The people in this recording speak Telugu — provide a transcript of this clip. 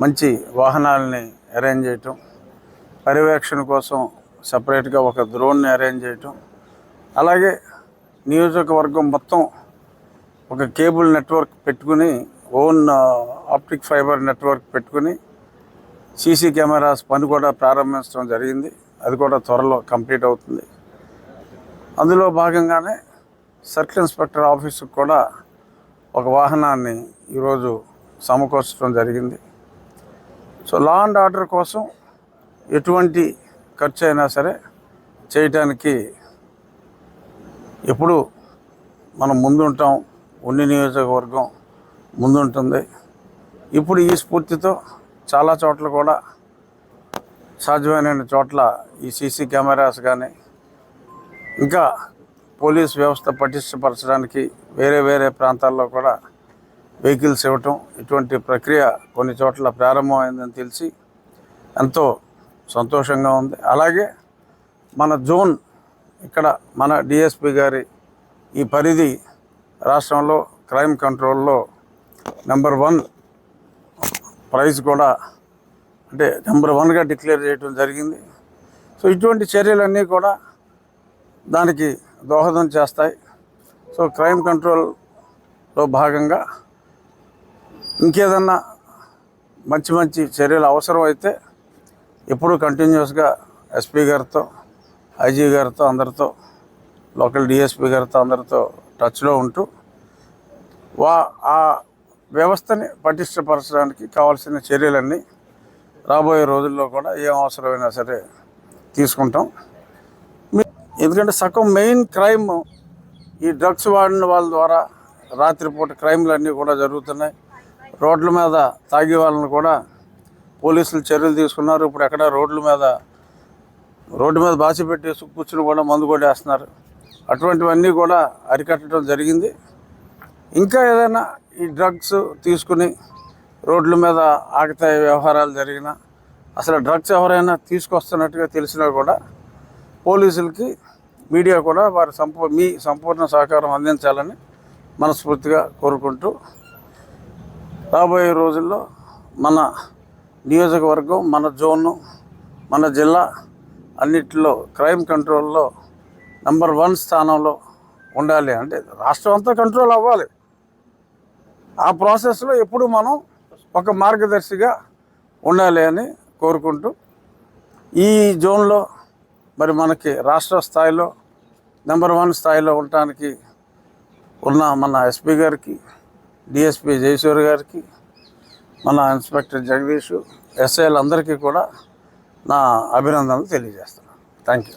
మంచి వాహనాలని అరేంజ్ చేయటం పర్యవేక్షణ కోసం సపరేట్గా ఒక డ్రోన్ని అరేంజ్ చేయటం అలాగే నియోజకవర్గం మొత్తం ఒక కేబుల్ నెట్వర్క్ పెట్టుకుని ఓన్ ఆప్టిక్ ఫైబర్ నెట్వర్క్ పెట్టుకుని సీసీ కెమెరాస్ పని కూడా ప్రారంభించడం జరిగింది. అది కూడా త్వరలో కంప్లీట్ అవుతుంది. అందులో భాగంగానే సర్కిల్ ఇన్స్పెక్టర్ ఆఫీసుకు కూడా ఒక వాహనాన్ని ఈరోజు సమకూర్చడం జరిగింది. సో లా అండ్ ఆర్డర్ కోసం ఎటువంటి ఖర్చు అయినా సరే చేయటానికి ఎప్పుడు మనం ముందుంటాం. ఉన్ని నియోజకవర్గం ముందుంటుంది. ఇప్పుడు ఈ స్ఫూర్తితో చాలా చోట్ల కూడా సాధ్యమైన చోట్ల ఈ సీసీ కెమెరాస్ కానీ ఇంకా పోలీస్ వ్యవస్థ పటిష్టపరచడానికి వేరే వేరే ప్రాంతాల్లో కూడా వెహికల్స్ ఇవ్వటం ఇటువంటి ప్రక్రియ కొన్ని చోట్ల ప్రారంభమైందని తెలిసి ఎంతో సంతోషంగా ఉంది. అలాగే మన జోన్ ఇక్కడ మన డిఎస్పి గారి ఈ పరిధి రాష్ట్రంలో క్రైమ్ కంట్రోల్లో నెంబర్ వన్ ప్రైజ్ కూడా అంటే నెంబర్ వన్గా డిక్లేర్ చేయడం జరిగింది. సో ఇటువంటి చర్యలన్నీ కూడా దానికి దోహదం చేస్తాయి. సో క్రైమ్ కంట్రోల్లో భాగంగా ఇంకేదన్నా మంచి మంచి చర్యలు అవసరం అయితే ఎప్పుడూ కంటిన్యూస్గా ఎస్పీ గారితో ఐజీ గారితో అందరితో లోకల్ డిఎస్పీ గారితో అందరితో టచ్లో ఉంటూ వా ఆ వ్యవస్థని పటిష్టపరచడానికి కావాల్సిన చర్యలన్నీ రాబోయే రోజుల్లో కూడా ఏం అవసరమైనా సరే తీసుకుంటాం. మీ- ఎందుకంటే సగం మెయిన్ క్రైమ్ ఈ డ్రగ్స్ వాడిన వాళ్ళ ద్వారా రాత్రిపూట క్రైమ్లు అన్నీ కూడా జరుగుతున్నాయి. రోడ్ల మీద తాగే వాళ్ళని కూడా పోలీసులు చర్యలు తీసుకున్నారు. ఇప్పుడు ఎక్కడ రోడ్ల మీద రోడ్డు మీద బాసి పెట్టేసి కూర్చుని కూడా మందు కొట్టేస్తున్నారు. అటువంటివన్నీ కూడా అరికట్టడం జరిగింది. ఇంకా ఏదైనా ఈ డ్రగ్స్ తీసుకుని రోడ్ల మీద ఆగతాయి వ్యవహారాలు జరిగినా అసలు డ్రగ్స్ ఎవరైనా తీసుకొస్తున్నట్టుగా తెలిసినా కూడా పోలీసులకి మీడియా కూడా వారి సంపూ మీ సంపూర్ణ సహకారం అందించాలని మనస్ఫూర్తిగా కోరుకుంటూ రాబోయే రోజుల్లో మన నియోజకవర్గం మన జోను మన జిల్లా అన్నిటిలో క్రైమ్ కంట్రోల్లో నంబర్ వన్ స్థానంలో ఉండాలి. అంటే రాష్ట్రం అంతా కంట్రోల్ అవ్వాలి. ఆ ప్రాసెస్లో ఎప్పుడు మనం ఒక మార్గదర్శిగా ఉండాలి అని కోరుకుంటూ ఈ జోన్లో మరి మనకి రాష్ట్ర స్థాయిలో నెంబర్ వన్ స్థాయిలో ఉండటానికి ఉన్న మన ఎస్పీ గారికి డిఎస్పి జయసూర్ గారికి మన ఇన్స్పెక్టర్ జగదీష్ ఎస్ఐలందరికీ కూడా నా అభినందనలు తెలియజేస్తున్నాను. Thank you